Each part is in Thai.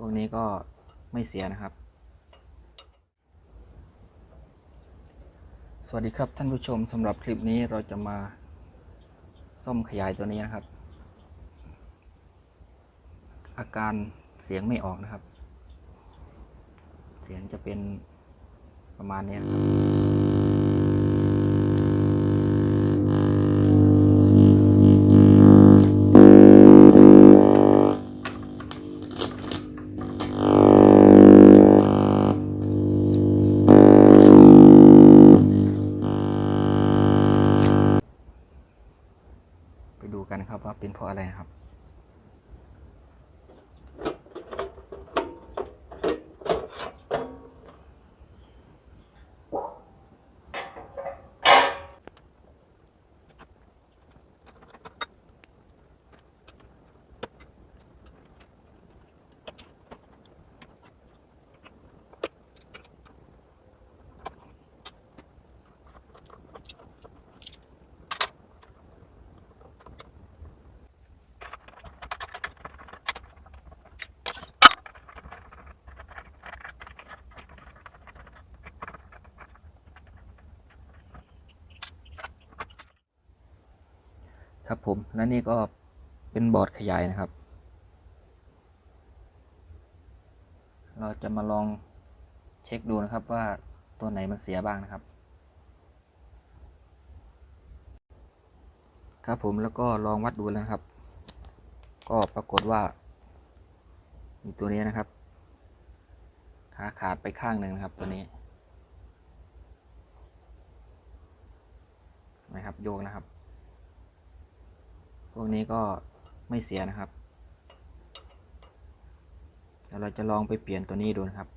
พวกนี้ก็ไม่เสียนะครับ สวัสดีครับท่านผู้ชมสำหรับคลิปนี้เราจะมาซ่อมขยายตัวนี้นะครับ อาการเสียงไม่ออกนะครับ เสียงจะเป็นประมาณนี้นะครับ กันนะครับ ว่าเป็นเพราะอะไรนะครับ ครับผม และนี่ก็เป็นบอร์ดขยายนะครับ เราจะมาลองเช็คดูนะครับว่าตัวไหนมันเสียบ้างนะครับ ครับผมแล้วก็ลองวัดดูแล้วนะครับ ก็ปรากฏว่ามีตัวนี้นะครับ ขาขาดไปข้างหนึ่งนะครับตัวนี้นะครับโยกนะครับ พวกนี้ก็ไม่เสียนะครับเดี๋ยวเราจะลองไปเปลี่ยนตัวนี้ดูนะครับ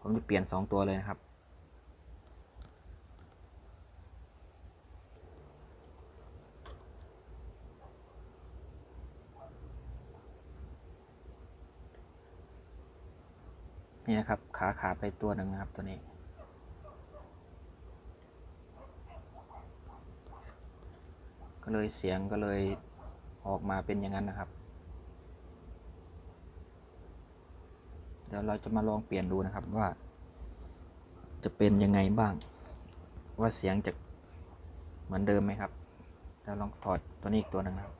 ผมจะเปลี่ยน 2 ตัวเลยนะครับ นี่นะครับ ขาขาไปตัวหนึ่งนะครับตัวนี้ ก็เลยเสียงก็เลยออกมาเป็นอย่างนั้นนะครับ เดี๋ยวเราจะมาลองเปลี่ยนดูนะครับว่า จะเป็นยังไงบ้าง ว่าเสียงจะเหมือนเดิมไหมครับเดี๋ยวลองถอดตัวนี้อีกตัวหนึ่งนะครับ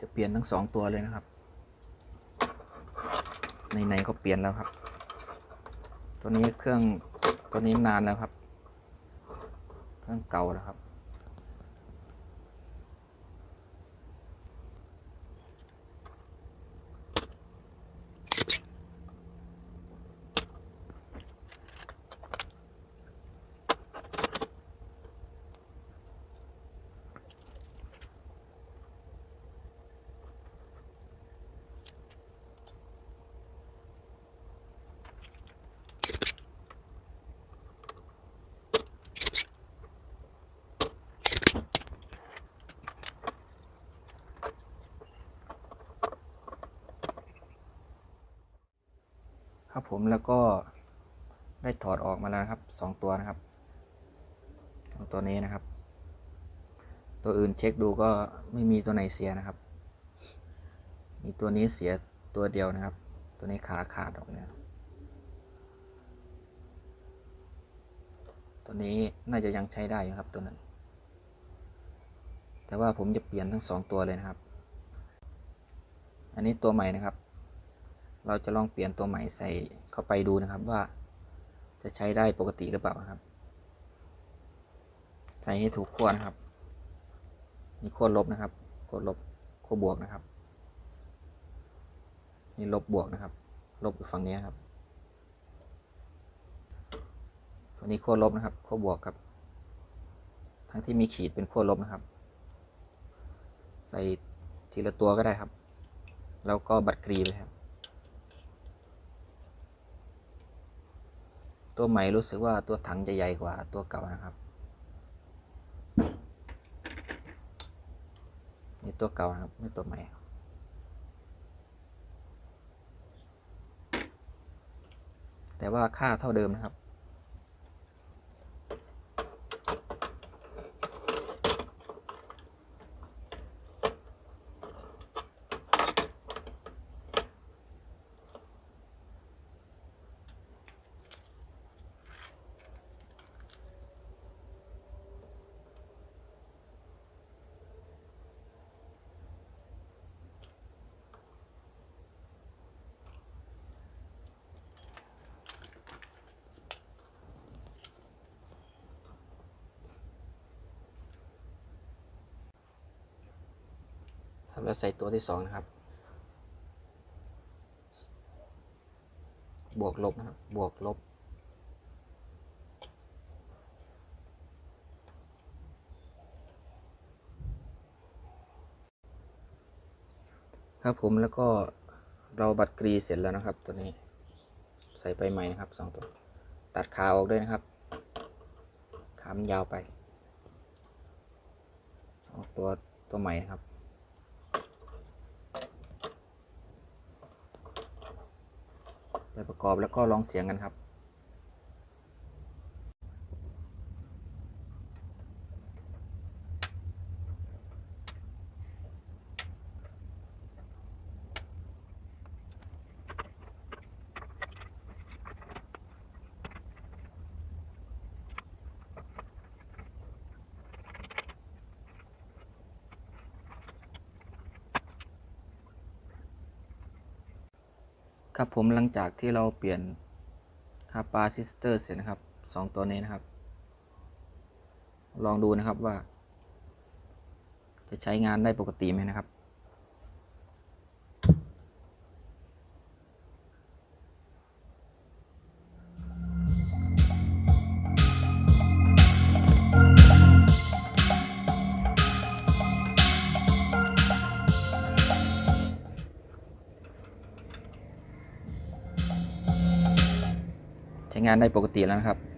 จะเปลี่ยนทั้งสองตัวเลยนะครับ ในๆก็เปลี่ยนแล้วครับ ตัวนี้เครื่อง ตัวนี้นานแล้วครับ เครื่องเก่าแล้วครับ ครับผมแล้วก็ได้ถอดออกมาแล้วนะครับสองตัวนะครับตัวนี้นะครับ ตัวอื่นเช็คดูก็ไม่มีตัวไหนเสียนะครับ มีตัวนี้เสียตัวเดียวนะครับ ตัวนี้ขาขาดออกเนี่ยตัวนี้น่าจะยังใช้ได้อยู่ครับตัวนั้น แต่ว่าผมจะเปลี่ยนทั้งสองตัวเลยนะครับ อันนี้ตัวใหม่นะครับ เราจะลองเปลี่ยนตัวใหม่ใส่เข้าไปดูนะครับว่าจะใช้ได้ปกติหรือเปล่านะครับ ใส่ให้ถูกขั้วนะครับนี่ขั้วลบนะครับขั้วลบขั้วบวกนะครับนี่ลบบวกนะครับ ลบอยู่ฝั่งนี้นครับฝั่งนี้ขั้วลบนะครับขั้วบวกครับ ทั้งที่มีขีดเป็นขั้วลบนะครับ ใส่ทีละตัวก็ได้ครับ แล้วก็บัตรกรีไปครับ ตัวใหม่รู้สึกว่าตัวถังจะใหญ่กว่าตัวเก่านะครับนี่ตัวเก่านะครับไม่ตัวใหม่แต่ว่าค่าเท่าเดิมนะครับ ครับแล้วใส่ตัวที่สองนะครับ บวกลบนะครับ บวกลบ ครับผมแล้วก็เราบัตรกรีเสร็จแล้วนะครับ ตัวนี้ใส่ไปใหม่นะครับสองตัว ตัดขาออกด้วยนะครับขามันยาวไปสองตัวตัวใหม่นะครับ ไปประกอบแล้วก็ลองเสียงกันครับ ครับผมหลังจากที่เราเปลี่ยนคาปาซิสเตอร์เสร็จนะครับสองตัวนี้นะครับ ลองดูนะครับว่า จะใช้งานได้ปกติไหมนะครับ ใช้งานได้ปกติแล้วนะครับ